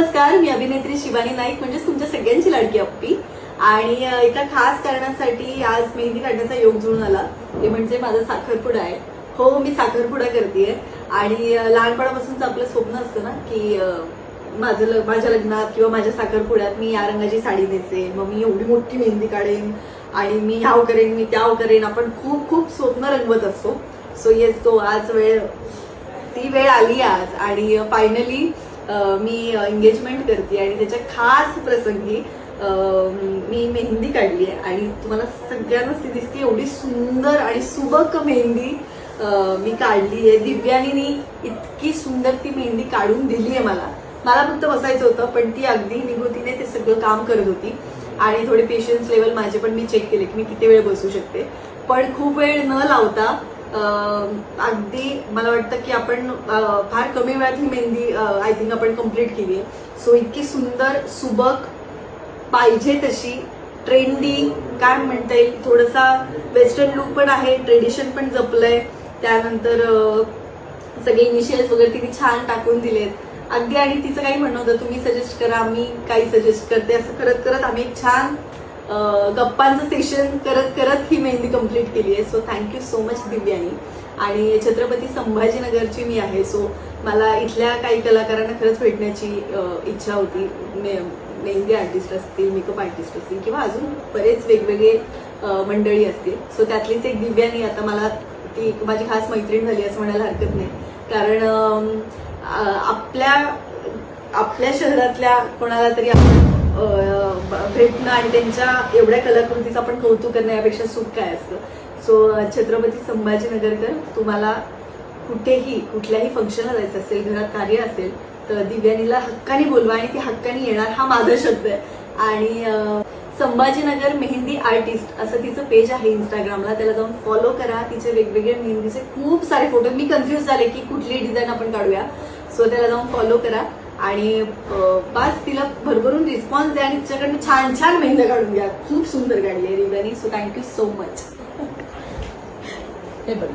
नमस्कार मी अभिनेत्री शिवानी नाईक म्हणजे तुमच्या सगळ्यांची लाडकी अप्पी. आणि एका खास कारणासाठी आज मेहंदी काढण्याचा योग जुळून आला. ते म्हणजे माझा साखरपुडा आहे. हो मी साखरपुडा करतेय. आणि लहानपणापासूनच आपलं स्वप्न असतं ना की माझं माझ्या लग्नात किंवा माझ्या साखरपुड्यात मी या रंगाची साडी नेसे मग मी एवढी मोठी मेहंदी काढेन आणि मी ह्याव करेन मी त्याव करेन. आपण खूप खूप स्वप्न रंगवत असतो. सो येस तो आज वेळ ती वेळ आली आज. आणि फायनली मी एंगेजमेंट करते आणि त्याच्या खास प्रसंगी मी मेहंदी काढली आहे आणि तुम्हाला सगळ्यांनाच ती दिसते एवढी सुंदर आणि सुबक मेहंदी मी काढली आहे. दिव्यानीनी इतकी सुंदर ती मेहंदी काढून दिली आहे मला. मला फक्त बसायचं होतं पण ती अगदी निगुतीने ते सगळं काम करत होती. आणि थोडे पेशन्स लेवल माझे पण मी चेक केले की मी किती वेळ बसू शकते. पण खूप वेळ न लावता अगदी मला वाटतं की आपण फार कमी वेळात ही मेहंदी आय थिंक आपण कंप्लीट केली आहे. सो इतकी सुंदर सुबक पाहिजे तशी ट्रेंडी काय म्हणता येईल थोडासा वेस्टर्न लुक पण आहे ट्रेडिशन पण जपलंय. त्यानंतर सगळे इनिशियल्स वगैरे तिने छान टाकून दिलेत. अगदी आणि तिचं काही म्हणणं होतं तुम्ही सजेस्ट करा मी काही सजेस्ट करते. असं करत करत आम्ही एक छान गप्पांचं सेशन करत करत ही मेहंदी कंप्लीट केली आहे. So thank you so much Divyani. आणि छत्रपती संभाजीनगरची मी आहे. सो मला इथल्या काही कलाकारांना खरंच भेटण्याची इच्छा होती. मेहंदी आर्टिस्ट असतील मेकअप आर्टिस्ट असतील किंवा अजून बरेच वेगवेगळे मंडळी असतील. सो त्यातलीच एक दिव्यानी. आता मला ती माझी खास मैत्रीण झाली असं म्हणायला हरकत नाही. कारण आपल्या आपल्या शहरातल्या कोणाला तरी आपण अं, भेटणं आणि त्यांच्या एवढ्या कलाकृतीचं आपण कौतुक करणं यापेक्षा सुख काय असतं? सो छत्रपती संभाजीनगरकर तुम्हाला कुठेही कुठल्याही फंक्शनला जायचं असेल घरात कार्य असेल तर दिव्यानीला हक्काने बोलवा आणि ती हक्काने येणार हा माझा शब्द आहे. आणि संभाजीनगर मेहंदी आर्टिस्ट असं तिचं पेज आहे इंस्टाग्रामला त्याला जाऊन फॉलो करा. तिचे वेगवेगळे मेहंदीचे खूप सारे फोटो मी कन्फ्युज झाले की कुठली डिझाईन आपण काढूया. सो त्याला जाऊन फॉलो करा. आणि बस तिला भरभरून रिस्पॉन्स द्या आणि तिच्याकडनं छान छान मेहंदी काढून घ्या. खूप सुंदर काढली आहे Divyani so thank you so much हे बघ.